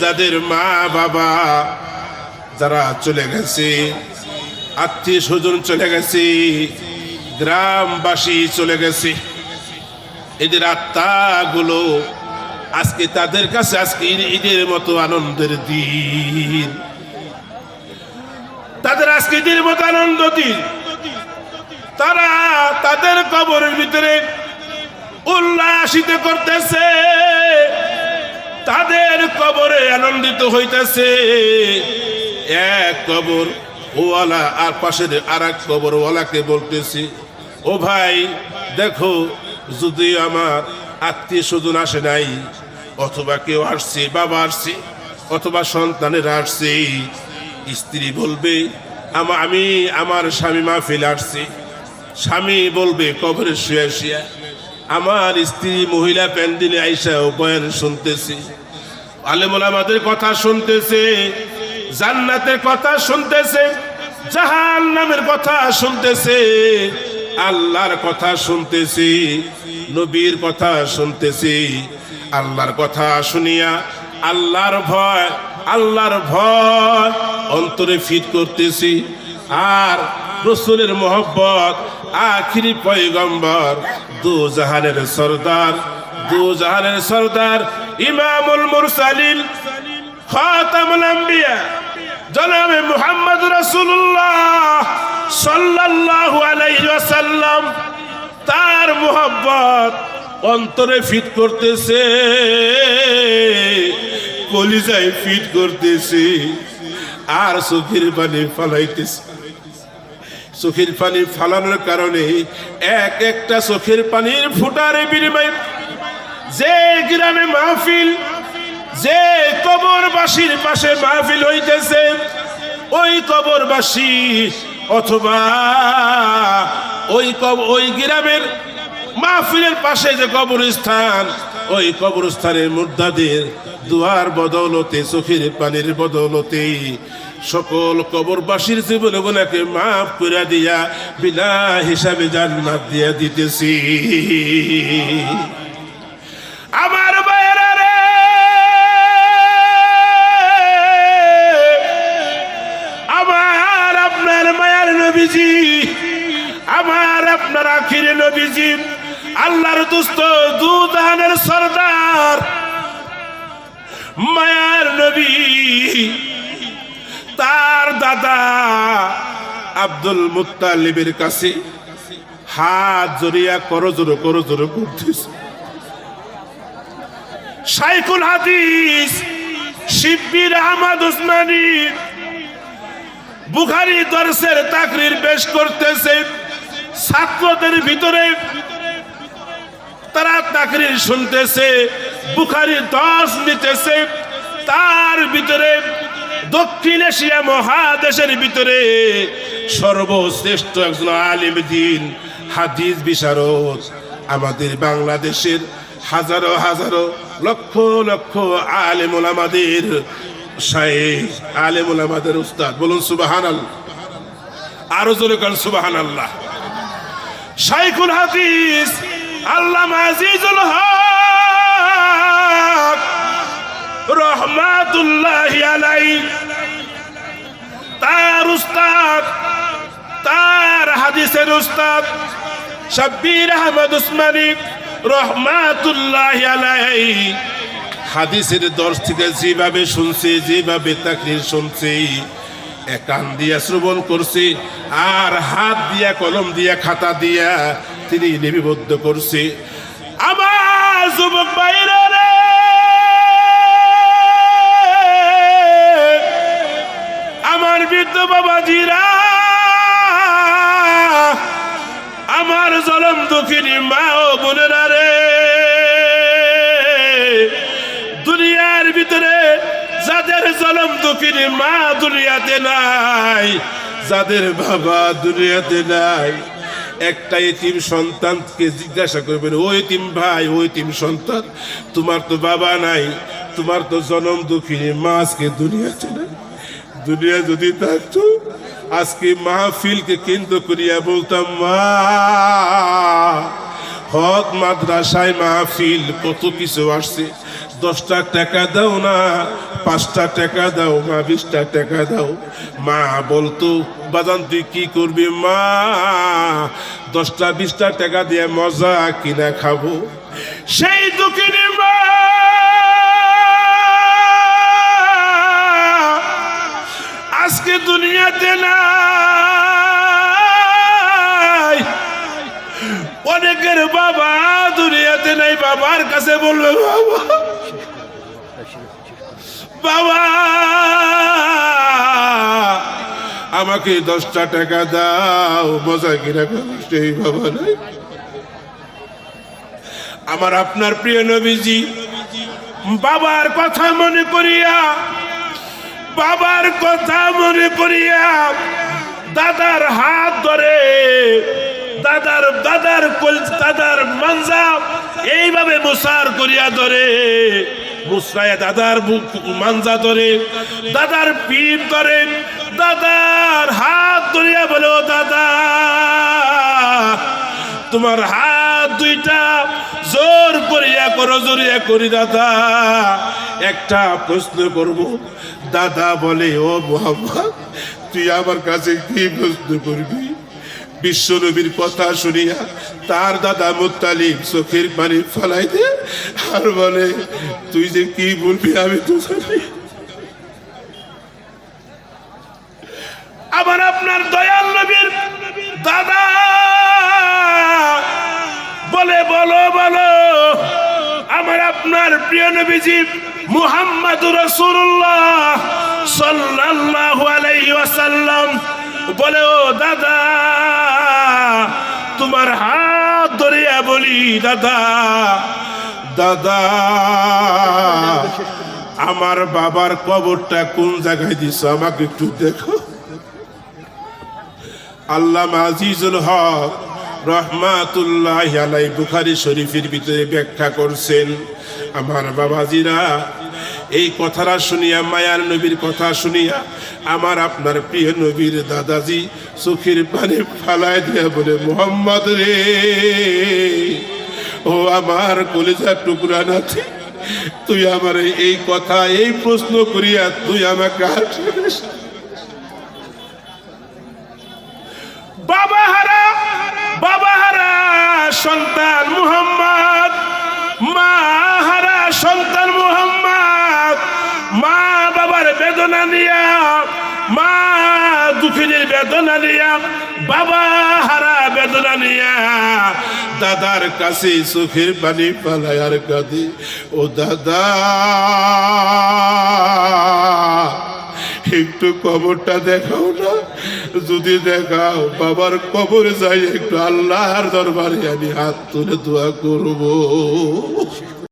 যাদের মা বাবা যারা চলে গেছে আত্মীয় স্বজন চলে গেছে, গ্রামবাসী চলে গেছে, এদের আত্মাগুলো আজকে তাদের কাছে আজকে ঈদ- ঈদের মতো আনন্দের দিন। তাদের আজকে ঈদের মতো আনন্দ দিন। তারা তাদের কবরের ভিতরে উল্লাসিত করতেছে। তাদের কবরে আনন্দিত হইতেছে। এক কবর ওয়ালা আর পাশের আর এক কবর ওয়ালাকে বলতেছি, ও ভাই, দেখো, যদি আমার আত্মীয় স্বজন আসে নাই, অথবা কেউ আসছে, বাবা আসছে, অথবা সন্তানের আসছে, স্ত্রী বলবে, আমা, আমি, আমার স্বামী মাহফিল আসছি। স্বামী বলবে, কবরে শুয়ে শুয়ে আমার স্ত্রী মহিলা প্যান্ডেলে আইসা বয়ান শুনতেছি। আলেমুল আমাদের কথা শুনতেছে, জান্নাতের কথা শুনতেছে জাহান নামের কথা শুনতেছে, আল্লাহর কথা শুনতেছি, নবীর কথা শুনতেছি। আল্লাহর কথা শুনিয়া আল্লাহর ভয় আল্লাহর ভয় অন্তরে ফিট করতেছি। আর রসুলের মোহব্বত আখিরি পয়গম্বর, দু জাহানের সর্দার, দু জাহানের সর্দার, ইমামুল মুরসালিন, খাতামুল আম্বিয়া, জনাবে মুহাম্মদ রাসূলুল্লাহ সাল্লাল্লাহু আলাইহি ওয়াসাল্লাম, তার মোহব্বত অন্তরে ফিট করতেছে, কলিজায় ফিট করতেছে, আর চোখের পানি ফালাইতেছে। চোখের পানি ফালানোর কারণে এক একটা চোখের পানির ফুটারে বিনিময় যে গ্রামে মাহফিল, যে কবরবাসীর পাশে মাহফিল হইতেছে, ওই কবরবাসী অথবা ওই ওই গ্রামের মাহফিলের পাশে যে কবরস্থান, ওই কবরস্থানের মুদ্রাদের দুয়ার বদৌলতে, চোখের পানির বদৌলতে সকল কবরবাসীর জীবন গুণাকে মাফ করে দিয়া বিনা হিসাবে জান্নাত দিয়া দিতেছি। আমার বাইরা রে! আমার আপনার মায়ার নবীজি, আমার আপনার আখির নবীজি, আল্লাহর দুস্ত দুধানের সর্দার, মায়ার নবী। তার দাদা আব্দুল মুত্তালিবের কাছে হাত জড়িয়া করজোর করজোর করতেছে শাইকুল হাদিস, শিব্বির আহমদ উসমানী বুখারি দর্শের তাকরির পেশ করতেছে। ছাত্রদের ভিতরে তারা তাকরির শুনতেছে, বুখারি দর্শ নিতেছে। তার ভিতরে দক্ষিণ এশিয়া মহাদেশের ভিতরে সর্বশ্রেষ্ঠ একজন আলিম দিন, হাদিস বিশারদ। আমাদের বাংলাদেশের হাজারো হাজারো লক্ষ লক্ষ আলেমুল আমাদের, শায়েখ আলেমুল আমাদের উস্তাদ, বলুন সুবাহান আল্লাহ আরও জোরে কাল সুবাহান আল্লাহ শাইখুল হাদিস আল্লাহ আজিজুল হক, রহমাতুল্লাহ আলাই তার উস্তাদ, তার হাদিসের উস্তাদ, শাব্বির আহমদ উসমানী রহমাতুল্লাহ আলাই হাদিসের দর্শ থেকে যেভাবে শুনছে, যেভাবে তাকরির শুনছে কান দিয়া শ্রবণ করছে, আর হাত দিয়া, কলম দিয়া, খাতা দিয়া তিনি লিপিবদ্ধ করছে। আমার যুবক বাইরে বৃদ্ধ বাবাজিরা, আমার জলম দুঃখিনী মা ও বোনেরা রে। দুনিয়ার ভিতরে যাদের জলম দুঃখিনী মা দুনিয়াতে নাই, যাদের বাবা দুনিয়াতে নাই, একটা এতিম সন্তানকে জিজ্ঞাসা করবেন ওই এতিম ভাই ওই এতিম সন্তান, তোমার তো বাবা নাই, তোমার তো জনম দুঃখিনী মা আজকে দুনিয়াতে নাই? দুনিয়া যদি থাকতো, আজকে মাহফিলকে কেন্দ্র করিয়া বলতাম, মা, হক মাদ্রাসায় মাহফিল, কত কিছু আসছে। দশটা টাকা দাও না, পাঁচটা টাকা দাও মা বিশটা টাকা দাও। মা বলতো, বাজান, তুই কি করবি, মা? দশটা, বিশটা টাকা দিয়ে মজা কিনা খাব? সেই দুঃখিনী আজকে দুনিয়াতে নাই। অনেকের বাবা দুনিয়াতে নাই, বাবার কাছে বলবে, বাবা বাবা, আমাকে দশটা টাকা দাও, মজা কিনা সেই বাবা নাই। আমার আপনার প্রিয় নবীজি, বাবার কথা মনে করিয়া বাবার কথা মনে করিয়া দাদার হাত ধরে দাদার দাদার দাদার মানজা এইভাবে মুসার করিয়া ধরে মুসরায় দাদার বুক- মানজা ধরে, দাদার পিঠ ধরে, দাদার হাত ধরিয়া বলে "ও দাদা, তোমার হাত দুইটা, জোর করিয়া করো, জোরিয়া করি দাদা। একটা প্রশ্ন করব। দাদা বলে, ও মোহাম্মদ, তুই আমার কাছে কি প্রশ্ন করবি? বিশ্বনবীর কথা শুনিয়া তার দাদা মুতালিম চোখের পানি ফলাই দে আর বলে, তুই যে কি বলবি আমি তো জানি আবার আপনার দয়াল নবীর দাদা বলে, বলো। আমার আপনার প্রিয় নবীজি মুহাম্মদ রসুল্লাহ সাল্লাল্লাহু আলাইহি ওয়াসাল্লাম বলে, ও দাদা, তোমার হাত ধরিয়া বলি, দাদা দাদা, আমার বাবার কবরটা কোন জায়গায় দিছ আমাকে একটু দেখো। আল্লাহ আজিজুল হক রহমাতুল্লাহ আলাই বুখারি শরীফের ভিতরে ব্যাখ্যা করছেন। আমার বাবাজিরা, এই কথাটা শুনিয়া, মায়ার নবীর কথা শুনিয়া আমার আপনার প্রিয় নবীর দাদাজি চোখের পানি ফালায় দিয়া বলে, মোহাম্মদ রে, ও আমার কলিজার টুকরা নাথি তুই আমার এই কথা, এই প্রশ্ন করিয়া তুই আমাকে বাবা হারা বাবা হারা সন্তান মুহাম্মদ, মা হারা সন্তান মুহাম্মদ, মা বাবার বেদনা নিয়া, মা দুঃখিনীর বেদনা নিয়া, বাবা হারা বেদনা নিয়া, দাদার কাছে সুখের পানি পালায় আর কাঁদে, ও দাদা। একটু কবরটা দেখাও না। যদি দেখাও বাবার কবরে যাই একটু আল্লাহর দরবারে আমি হাত তুলে দোয়া করব।